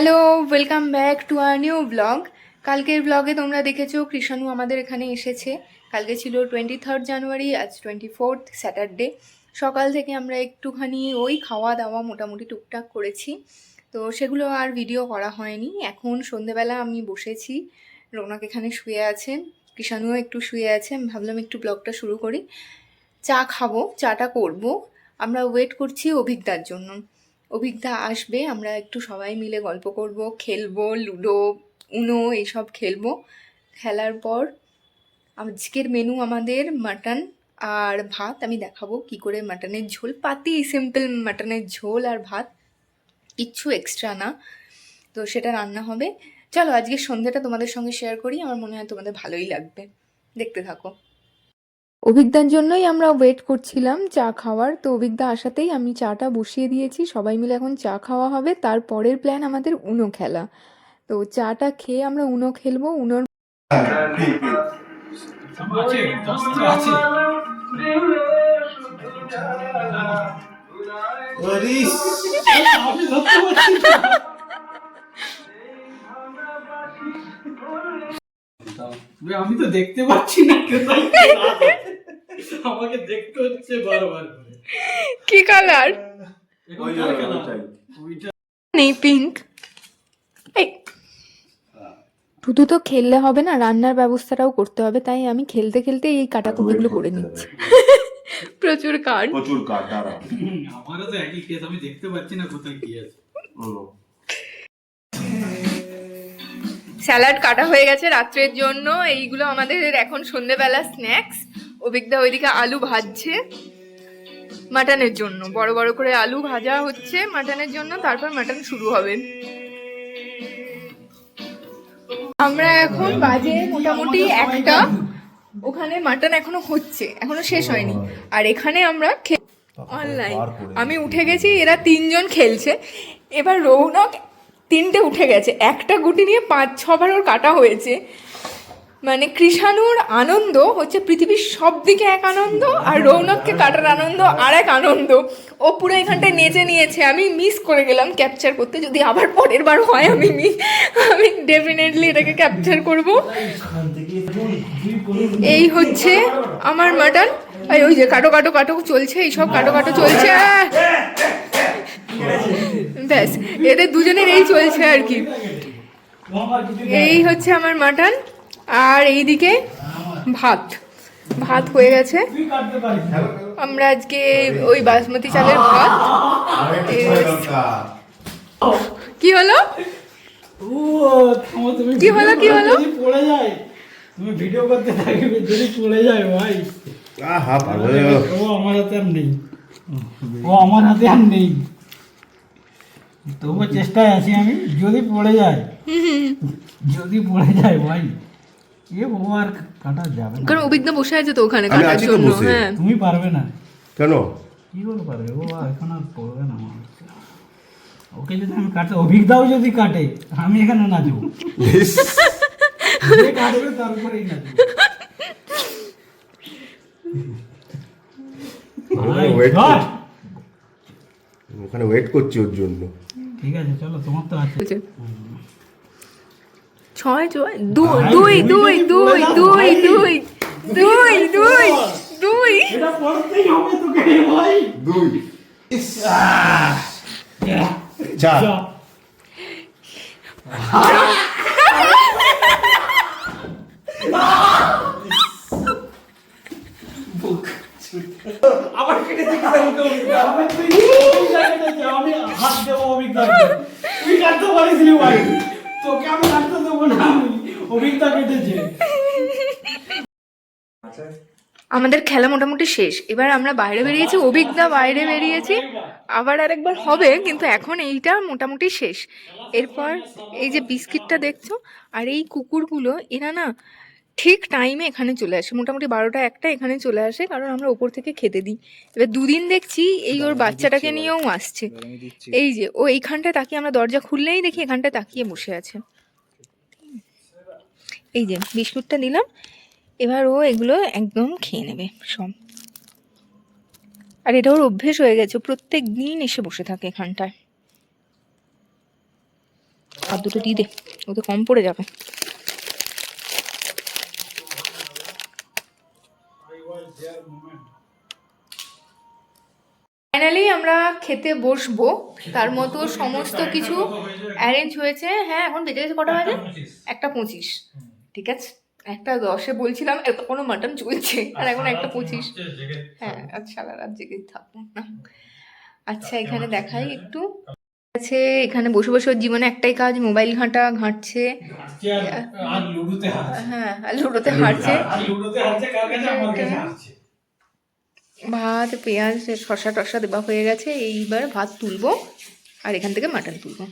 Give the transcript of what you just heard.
Hello welcome back to our new blog কালকের ব্লগে তোমরা দেখেছ কৃষাণু আমাদের এখানে এসেছে। কালকে ছিল টোয়েন্টি থার্ড জানুয়ারি আজ টোয়েন্টি ফোর্থ স্যাটারডে সকাল থেকে আমরা একটুখানি ওই খাওয়া দাওয়া মোটামুটি টুকটাক করেছি। তো সেগুলো আর ভিডিও করা হয়নি। এখন সন্ধেবেলা আমি বসেছি, রৌনক এখানে শুয়ে আছেন কৃষাণুও একটু শুয়ে আছে, আমি ভাবলাম একটু ব্লগটা শুরু করি। চা খাব, চাটা করব। আমরা ওয়েট করছি অভিজ্ঞতার জন্য। অভিজ্ঞতা আসবে, আমরা একটু সবাই মিলে গল্প করব, খেলব, লুডো, উনো এইসব খেলব। খেলার পর আজকের মেনু আমাদের মাটন আর ভাত। আমি দেখাবো কি করে মাটনের ঝোল, পাতি সিম্পল মাটনের ঝোল আর ভাত। কিচ্ছু এক্সট্রা না। তো সেটা রান্না হবে। চলো আজকের সন্ধ্যাটা তোমাদের সঙ্গে শেয়ার করি, আমার মনে হয় তোমাদের ভালোই লাগবে। দেখতে থাকো। অভিজ্ঞতার জন্যই আমরা ওয়েট করছিলাম চা খাওয়ার। তো অভিজ্ঞতা আসাতেই আমি চাটা বসিয়ে দিয়েছি। সবাই মিলে এখন চা খাওয়া হবে। তারপরের প্ল্যান আমাদের উনো খেলা। তো চাটা খেয়ে আমরা উনো খেলব। উনোর আমি তো দেখতে পাচ্ছি না। আমাকে দেখতে হচ্ছে বারবার করে। কি কালার? নেই পিঙ্ক শুধু তো খেললে হবে না রান্নার ব্যবস্থাটাও করতে হবে তাই আমি খেলতে খেলতে এই কাটাকুটিগুলো করে নিচ্ছি। প্রচুর কাঠ প্রচুর কাঠ দাঁড়া আমারও তো একই কেস আমি দেখতে পাচ্ছি না কোথায় কি আছে। স্যালাড কাটা হয়ে গেছে রাত্রের জন্য এইগুলো আমাদের এখন সন্ধেবেলা স্ন্যাক্স অভিজ্ঞতা ওইদিকে আলু ভাজছে মাটনের জন্য। বড় বড় করে আলু ভাজা হচ্ছে মাটনের জন্য তারপর মাটন শুরু হবে। আমরা এখন বাজে মোটামুটি একটা। ওখানে মাটন এখনও হচ্ছে এখনও শেষ হয়নি। আর এখানে আমরা অনলাইন আমি উঠে গেছি এরা তিনজন খেলছে। এবার রৌনক তিনটে উঠে গেছে একটা গুটি নিয়ে পাঁচ ছবার ওর কাটা হয়েছে। মানে কৃষাণুর আনন্দ হচ্ছে পৃথিবীর সব দিকে এক আনন্দ আর রৌনককে কাটার আনন্দ আর এক আনন্দ। ও পুরো এখানটায় নেচে নিয়েছে। আমি মিস করে গেলাম ক্যাপচার করতে। যদি আবার পরের বার হয়, আমি মিস আমি ডেফিনেটলি এটাকে ক্যাপচার করব। এই হচ্ছে আমার মাটন আর ওই যে কাটো কাটো কাটো চলছে, এইসব কাটো কাটো চলছে! ব্যাস, এদের দুজনের এই চলছে আর কি। এই হচ্ছে আমার মাটন আর এইদিকে ভাত। ভাত হয়ে গেছে। আমরা আজকে ওই বাসমতি চালের ভাত। কি হলো? কি হলো, কি হলো? পড়ে যায় তুমি ভিডিও করতে থাকবে যদি পড়ে যায় ভাই। আহা ভালো ও আমার হাতে আর নেই। ও আমার হাতে আর নেই। তবুও চেষ্টায় আছি আমি যদি পড়ে যায়। যদি পড়ে যায় ভাই। এ ও আর কাটা যাবে না কারণ অভিজ্ঞতা বসে আছে তো ওখানে কাটার জন্য হ্যাঁ তুমি পারবে না কেন? কি করে পারবে ও আর এখন আর পড়বে না ওকে যদি আমি কাটতে অভিজ্ঞতাও যদি কাটে আমি এখানে নাচবো ইস, যে কাটবে তার উপরেই ওখানে ওয়েট করছি। ওর জন্য। ঠিক আছে চলো তোমার তো আছে। বলছে। ছয় ছয় দুই দুই দুই দুই দুই দুই দুই দুই দুই এটা পড়তেই হবে তোকে ভাই দুই যা। আবার কেটে দিচ্ছিস আমাকে তুই আমি হাত দেবো অভিজ্ঞতাকে। তুই কাটতে পারিস ভাই। তোকে আমি দেবো না আমি। অভিজ্ঞতা কেটেছে। আমাদের খেলা মোটামুটি শেষ এবার আমরা বাইরে বেরিয়েছি অভিজ্ঞতা বাইরে বেরিয়েছি আবার আরেকবার হবে কিন্তু এখন এইটা মোটামুটি শেষ এরপর এই যে বিস্কিটটা দেখছ আর এই কুকুরগুলো এরা না ঠিক টাইমে এখানে চলে আসে। মোটামুটি বারোটা একটা এখানে চলে আসে কারণ আমরা ওপর থেকে খেতে দিই। এবার দুদিন দেখছি এই ওর বাচ্চাটাকে নিয়েও আসছে। এই যে ও এইখানটায় তাকিয়ে আমরা দরজা খুললেই দেখি এখানটায় তাকিয়ে বসে আছে। এই যে বিস্কুটটা দিলাম এবার ও এগুলো একদম খেয়ে নেবে সব। আর এটা ওর অভ্যেস হয়ে গেছে প্রত্যেক দিন এসে বসে থাকে এখানটায়। আর দুটো দিয়ে দে ওতে কম পড়ে যাবে। আমরা খেতে বসবো তার মতো সমস্ত কিছু অ্যারেঞ্জ হয়েছে। হ্যাঁ এখন বেজে গেছে কটা বাজে? একটা পঁচিশ। ঠিক আছে? একটা দশে বলছিলাম এতক্ষণও মাটন চলছে আর এখন একটা পঁচিশ। হ্যাঁ আচ্ছা সারা রাত জেগে থাকব না। আচ্ছা এখানে দেখাই একটু। আছে এখানে বসে বসে ওর জীবনে একটাই কাজ মোবাইল ঘাঁটা ঘাঁটছে। আর লুডুতে হারছে। হ্যাঁ লুডোতে আর লুডুতে হারছে কার কাছে আমার কাছে হারছে ভাত, পেঁয়াজ শশা টসা দেওয়া হয়ে গেছে। এইবার ভাত তুলবো আর এখান থেকে মাটন তুলবো।